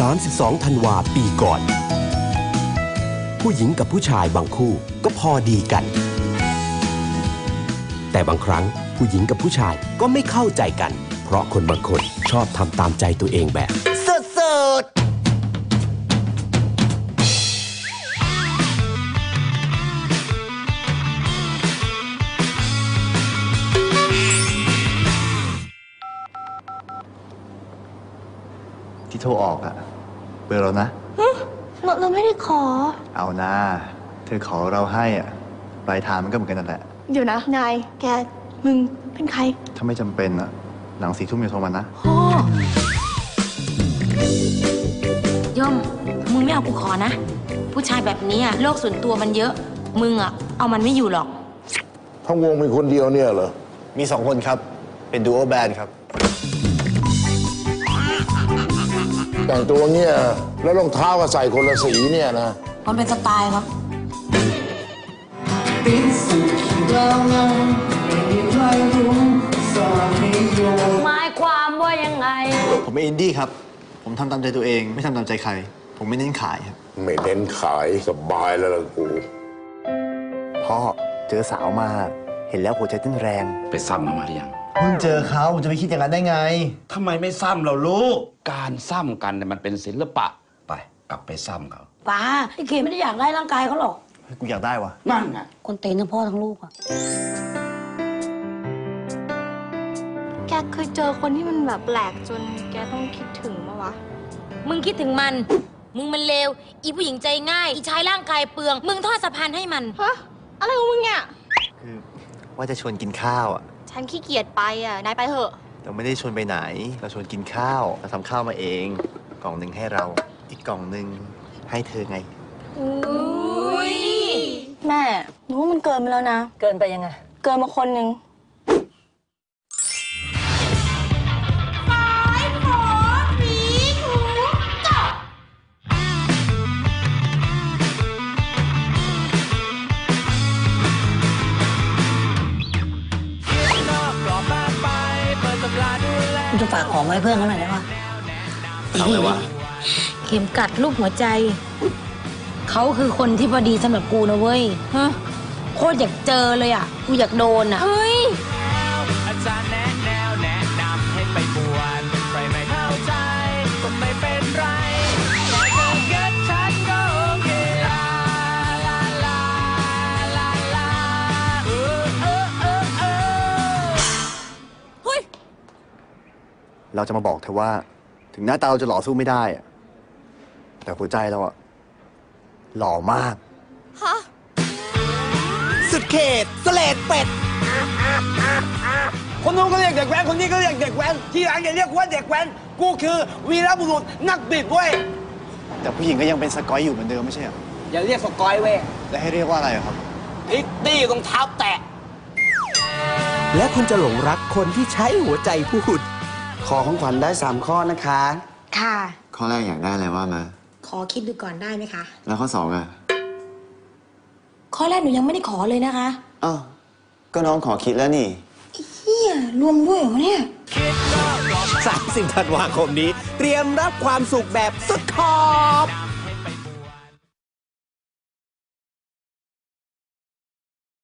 32 ธันวาปีก่อน ผู้หญิงกับผู้ชายบางคู่ก็พอดีกัน แต่บางครั้งผู้หญิงกับผู้ชายก็ไม่เข้าใจกัน เพราะคนบางคนชอบทำตามใจตัวเองแบบ ที่โทรออกอะเบอร์เรานะเราเราไม่ได้ขอ เอานะเธอขอเราให้อะปลายทางมันก็เหมือนกันนั่นแหละ เดี๋ยวนะ นาย แก มึง เป็นใคร ถ้าไม่จำเป็นอะหลังสี่ทุ่มอย่าโทรมานะย่อม มึงไม่เอากูขอนะ ผู้ชายแบบนี้อะโลกส่วนตัวมันเยอะ มึงอะเอามันไม่อยู่หรอก ทั้งวงเป็นคนเดียวเนี่ยเหรอ มีสองคนครับ เป็นดูโอแบนครับ แต่งตัวเงี้ยแล้วรองเท้าก็ใส่คนละสีเนี่ยนะ มันเป็นสไตล์ครับหมายความว่ายังไง ผมเป็นอินดี้ครับ ผมทำตามใจตัวเอง ไม่ทำตามใจใคร ผมไม่เน้นขายครับไม่เน้นขายสบายแล้วล่ะกูพ่อเจอสาวมา เห็นแล้วหัวใจเต้นแรง ไปซ้ำมาหรือยังเพิ่งเจอเขาจะไปคิดอย่างนั้นได้ไงทำไมไม่ซ้ำเราลูก การซ้ำกันเนี่ยมันเป็นศิลปะไป กลับไปซ้ำเขาป้าไอ้เคไม่ได้อยากได้ร่างกายเขาหรอก เฮ้ยกูอยากได้วะนั่นไงคนเตนทั้งพ่อทั้งลูกอะแกเคยเจอคนที่มันแบบแปลกจนแกต้องคิดถึงมาวะ มึงคิดถึงมัน มึงมันเลว อีผู้หญิงใจง่าย อีชายร่างกายเปลือง มึงทอดสะพานให้มัน ฮะ อะไรของมึงเนี่ย คือว่าจะชวนกินข้าวอะฉันขี้เกียจไปอะ นายไปเถอะ เราไม่ได้ชวนไปไหน เราชวนกินข้าวเราทำข้าวมาเอง กล่องหนึ่งให้เรา อีกกล่องหนึ่งให้เธอไง แม่หนูว่ามันเกินไปแล้วนะ เกินไปยังไง เกินมาคนหนึ่ง ฝากของไว้เพื่อนเขาหน่อยได้ปะเอาเลยวะเข็มกัดรูปหัวใจ เขาคือคนที่พอดีสำหรับกูนะเว้ย ฮะ โคตรอยากเจอเลยอะ กูอยากโดนอะ เฮ้ย เราจะมาบอกเธอว่า ถึงหน้าตาเราจะหล่อสู้ไม่ได้อะแต่หัวใจเราอะหล่อมากสุดเขตสเลดเป็ด คนนู้นก็เรียกเด็กแว้น คนนี้ก็เรียกเด็กแว้น ที่หลังอย่าเรียกว่าเด็กแว้น กูคือวีรบุรุษนักบิดเว้ย แต่ผู้หญิงก็ยังเป็นสกอยอยู่เหมือนเดิมไม่ใช่เหรออย่าเรียกสกอยเว้ยแล้วให้เรียกว่าอะไรอะครับพิตตี้รองเท้าแตะ และคุณจะหลงรักคนที่ใช้หัวใจพูด ขอของขวัญได้ 3 ข้อนะคะ ค่ะ ข้อแรกอยากได้อะไรว่ามา ขอคิดดูก่อนได้ไหมคะ แล้วข้อสองอะข้อแรกหนูยังไม่ได้ขอเลยนะคะอ้าวก็น้องขอคิดแล้วนี่เฮียรวมด้วยเหรอเนี่ย 30ธันวาคมนี้ เตรียมรับความสุขแบบสุดขอบ